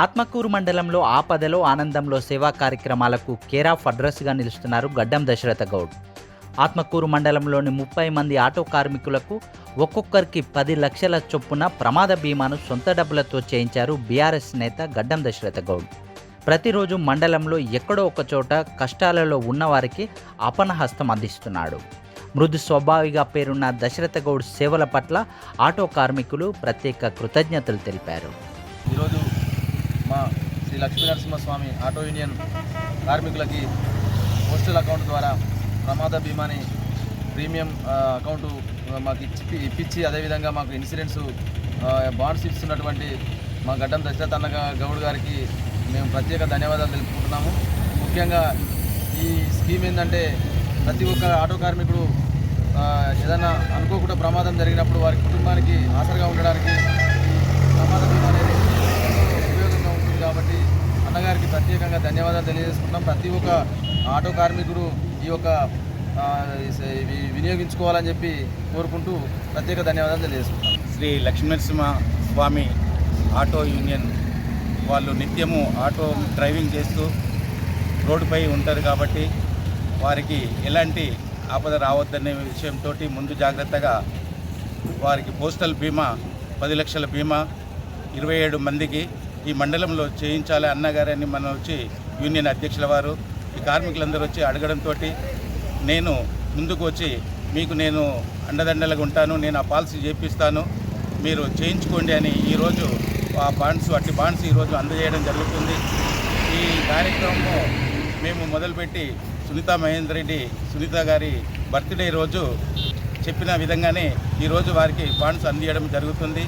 ఆత్మకూరు మండలంలో ఆపదలో ఆనందంలో సేవా కార్యక్రమాలకు కేర్ ఆఫ్ అడ్రస్గా నిలుస్తున్నారు గడ్డం దశరథ గౌడ్. ఆత్మకూరు మండలంలోని ముప్పై మంది ఆటో కార్మికులకు ఒక్కొక్కరికి పది లక్షల చొప్పున ప్రమాద బీమాను సొంత డబ్బులతో చేయించారు బీఆర్ఎస్ నేత గడ్డం దశరథ గౌడ్. ప్రతిరోజు మండలంలో ఎక్కడో ఒక చోట కష్టాలలో ఉన్నవారికి అపనహస్తం అందిస్తున్నాడు. మృదు స్వభావిగా పేరున్న దశరథ గౌడ్ సేవల పట్ల ఆటో కార్మికులు ప్రత్యేక కృతజ్ఞతలు తెలిపారు. ఈరోజు మా శ్రీ లక్ష్మీ నరసింహస్వామి ఆటో యూనియన్ కార్మికులకి పోస్టల్ అకౌంట్ ద్వారా ప్రమాద బీమాని ప్రీమియం అకౌంట్ అకౌంటు మాకు ఇచ్చి ఇప్పించి అదేవిధంగా మాకు ఇన్సూరెన్స్ బాండ్స్ ఇస్తున్నటువంటి మా గడ్డం దశరథ్ అన్న గౌడ్ గారికి మేము ప్రత్యేక ధన్యవాదాలు తెలుపుకుంటున్నాము. ముఖ్యంగా ఈ స్కీమ్ ఏంటంటే ప్రతి ఒక్క ఆటో కార్మికుడు ఏదైనా అనుకోకుండా ప్రమాదం జరిగినప్పుడు వారి కుటుంబానికి ఆసరగా ఉండడానికి ధన్యవాదాలు తెలియజేసుకుంటున్నాం. ప్రతి ఒక్క ఆటో కార్మికుడు ఈ యొక్క వినియోగించుకోవాలని చెప్పి కోరుకుంటూ ప్రత్యేక ధన్యవాదాలు తెలియజేసుకుంటాం శ్రీ లక్ష్మీనరసింహ స్వామి ఆటో యూనియన్ వాళ్ళు నిత్యము ఆటో డ్రైవింగ్ చేస్తూ రోడ్డుపై ఉంటారు కాబట్టి వారికి ఎలాంటి ఆపద రావద్దనే విషయంతో ముందు జాగ్రత్తగా వారికి పోస్టల్ బీమా పది లక్షల బీమా ఇరవై ఏడు మందికి ఈ మండలంలో చేయించాలి అన్నగారని మనం వచ్చి యూనియన్ అధ్యక్షుల వారు ఈ కార్మికులందరూ వచ్చి అడగడంతో నేను ముందుకు వచ్చి మీకు నేను అండదండలుగా ఉంటాను నేను ఆ పాలసీ చేపిస్తాను మీరు చేయించుకోండి అని ఈరోజు ఆ బాండ్స్ అట్టి బాండ్స్ ఈరోజు అందజేయడం జరుగుతుంది. ఈ కార్యక్రమం మేము మొదలుపెట్టి సునీత మహేందర్ రెడ్డి సునీత గారి బర్త్డే రోజు చెప్పిన విధంగానే ఈరోజు వారికి బాండ్స్ అందించడం జరుగుతుంది.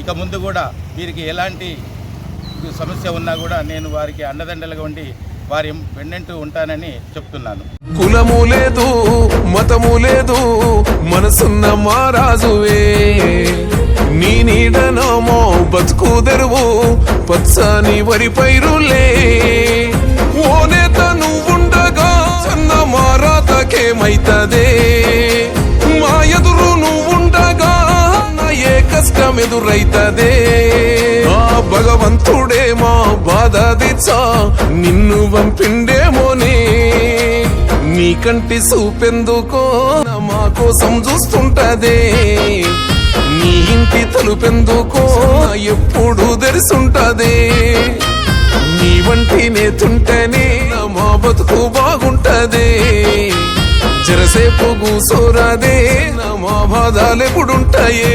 ఇక ముందు కూడా వీరికి ఎలాంటి సమస్య ఉన్నా కూడా నేను వారికి అండదండలుగా ఉండి వారి వెన్నంటూ ఉంటానని చెప్తున్నాను. కులము లేదు మతము లేదు మనసున్న మహారాజువే నీ నీడనమో బతుకు తెరువు పచ్చని వరి పైరులే. ఓ నేత నువ్వుండగా సన్న మారాతకేమైతదే ఎదురైతదే ఆ భగవంతుడే మా బాధ దిచ్చా నిన్ను పంపిండేమోనే నీ కంటి చూపెందుకో మా కోసం చూస్తుంటదే. నీ ఇంటి తలుపెందుకో ఎప్పుడు తెరిసుంటదే. నీ వంటి నేతుంటేనే మా బతుకు బాగుంటదే. జరసేపు కూసోరాదే నా మా బాధలు ఎప్పుడుంటాయే